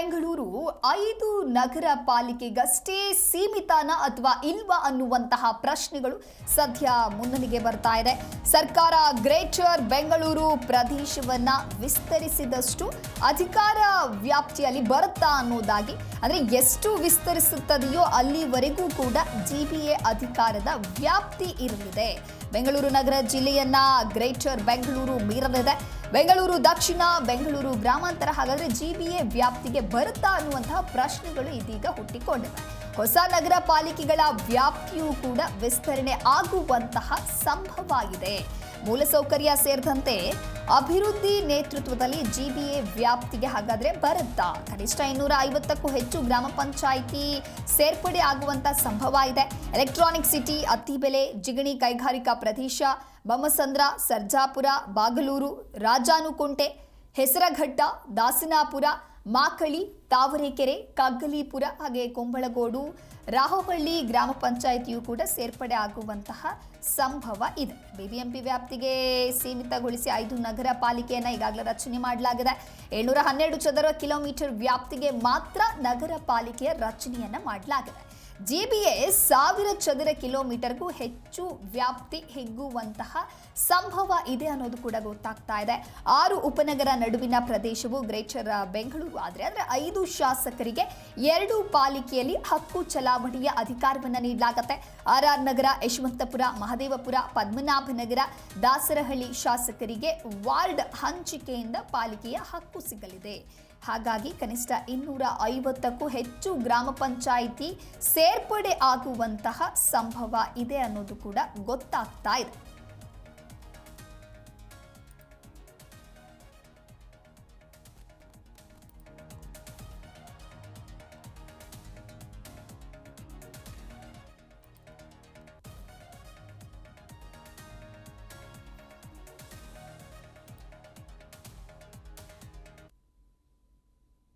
ಬೆಂಗಳೂರು ಐದು ನಗರ ಪಾಲಿಕೆಗಷ್ಟೇ ಸೀಮಿತನ ಅಥವಾ ಇಲ್ವಾ ಅನ್ನುವಂತಹ ಪ್ರಶ್ನೆಗಳು ಸದ್ಯ ಮುನ್ನಣಿಗೆ ಬರ್ತಾ ಇದೆ. ಸರ್ಕಾರ ಗ್ರೇಟರ್ ಬೆಂಗಳೂರು ಪ್ರದೇಶವನ್ನ ವಿಸ್ತರಿಸಿದಷ್ಟು ಅಧಿಕಾರ ವ್ಯಾಪ್ತಿಯಲ್ಲಿ ಬರುತ್ತಾ ಅನ್ನೋದಾಗಿ, ಅಂದ್ರೆ ಎಷ್ಟು ವಿಸ್ತರಿಸುತ್ತದೆಯೋ ಅಲ್ಲಿವರೆಗೂ ಕೂಡ ಜಿಬಿಎ ಅಧಿಕಾರದ ವ್ಯಾಪ್ತಿ ಇರಲಿದೆ. ಬೆಂಗಳೂರು ನಗರ ಜಿಲ್ಲೆಯನ್ನ ಗ್ರೇಟರ್ ಬೆಂಗಳೂರು ಮೀರಲಿದೆ. ಬೆಂಗಳೂರು ದಕ್ಷಿಣ, ಬೆಂಗಳೂರು ಗ್ರಾಮಾಂತರ, ಹಾಗಾದ್ರೆ ಜಿಬಿಎ ವ್ಯಾಪ್ತಿಗೆ ಬರುತ್ತಾ ಅನ್ನುವಂತಹ ಪ್ರಶ್ನೆಗಳು ಇದೀಗ ಹುಟ್ಟಿಕೊಂಡಿವೆ. ಹೊಸ ನಗರ ಪಾಲಿಕೆಗಳ ವ್ಯಾಪ್ತಿಯೂ ಕೂಡ ವಿಸ್ತರಣೆ ಆಗುವಂತಹ ಸಂಭವ ಇದೆ ಮೂಲಸೌಕರ್ಯ ಸೇರಿದಂತೆ ಅಭಿವೃದ್ಧಿ ನೇತೃತ್ವದಲ್ಲಿ ಜಿಬಿಎ ವ್ಯಾಪ್ತಿಗೆ ಹಾಗಾದ್ರೆ ಬರುತ್ತಾ? ಕನಿಷ್ಠ ಇನ್ನೂರ ಐವತ್ತಕ್ಕೂ ಹೆಚ್ಚು ಗ್ರಾಮ ಪಂಚಾಯಿತಿ ಸೇರ್ಪಡೆ ಆಗುವಂತ ಸಂಭವ ಇದೆ ಎಲೆಕ್ಟ್ರಾನಿಕ್ ಸಿಟಿ, ಅತ್ತಿಬೆಲೆ, ಜಿಗಣಿ ಕೈಗಾರಿಕಾ ಪ್ರದೇಶ ಬೊಮ್ಮಸಂದ್ರ ಸರ್ಜಾಪುರ, ಬಾಗಲೂರು, ರಾಜಾನುಕುಂಟೆ ಹೆಸರಘಟ್ಟ, ದಾಸನಾಪುರ, ಮಾಕಳಿ, ತಾವರೆಕೆರೆ, ಕಗ್ಗಲೀಪುರ ಹಾಗೆ ಕೊಂಬಳಗೋಡು ರಾಹುಹಳ್ಳಿ ಗ್ರಾಮ ಪಂಚಾಯಿತಿಯು ಕೂಡ ಸೇರ್ಪಡೆ ಆಗುವಂತಹ ಸಂಭವ ಇದೆ. ಬಿಬಿಎಂಪಿ ವ್ಯಾಪ್ತಿಗೆ ಸೀಮಿತಗೊಳಿಸಿ ಐದು ನಗರ ಪಾಲಿಕೆಯನ್ನು ಈಗಾಗಲೇ ರಚನೆ ಮಾಡಲಾಗಿದೆ. ಏಳ್ನೂರ ಹನ್ನೆರಡು ಚದರ ಕಿಲೋಮೀಟರ್ ವ್ಯಾಪ್ತಿಗೆ ಮಾತ್ರ ನಗರ ಪಾಲಿಕೆಯ ರಚನೆಯನ್ನು ಮಾಡಲಾಗಿದೆ. ಜಿಬಿಎ ಸಾವಿರ ಚದರ ಕಿಲೋಮೀಟರ್ಗೂ ಹೆಚ್ಚು ವ್ಯಾಪ್ತಿ ಹಿಗ್ಗುವಂತಹ ಸಂಭವ ಇದೆ ಅನ್ನೋದು ಕೂಡ ಗೊತ್ತಾಗ್ತಾ ಇದೆ. ಆರು ಉಪನಗರ ನಡುವಿನ ಪ್ರದೇಶವು ಗ್ರೇಟರ್ ಬೆಂಗಳೂರು. ಆದರೆ ಅಂದರೆ ಐದು ಶಾಸಕರಿಗೆ ಎರಡು ಪಾಲಿಕೆಯಲ್ಲಿ ಹಕ್ಕು ಚಲಾವಣೆಯ ಅಧಿಕಾರವನ್ನು ನೀಡಲಾಗುತ್ತೆ. ಆರ್ ಆರ್ ನಗರ, ಯಶವಂತಪುರ, ಮಹದೇವಪುರ, ಪದ್ಮನಾಭನಗರ, ದಾಸರಹಳ್ಳಿ ಶಾಸಕರಿಗೆ ವಾರ್ಡ್ ಹಂಚಿಕೆಯಿಂದ ಪಾಲಿಕೆಯ ಹಕ್ಕು ಸಿಗಲಿದೆ. ಹಾಗಾಗಿ ಕನಿಷ್ಠ ಇನ್ನೂರ ಐವತ್ತಕ್ಕೂ ಹೆಚ್ಚು ಗ್ರಾಮ ಪಂಚಾಯಿತಿ ಸೇರ್ಪಡೆ ಆಗುವಂತಹ ಸಂಭವ ಇದೆ ಅನ್ನೋದು ಕೂಡ ಗೊತ್ತಾಗ್ತಾ ಇದೆ.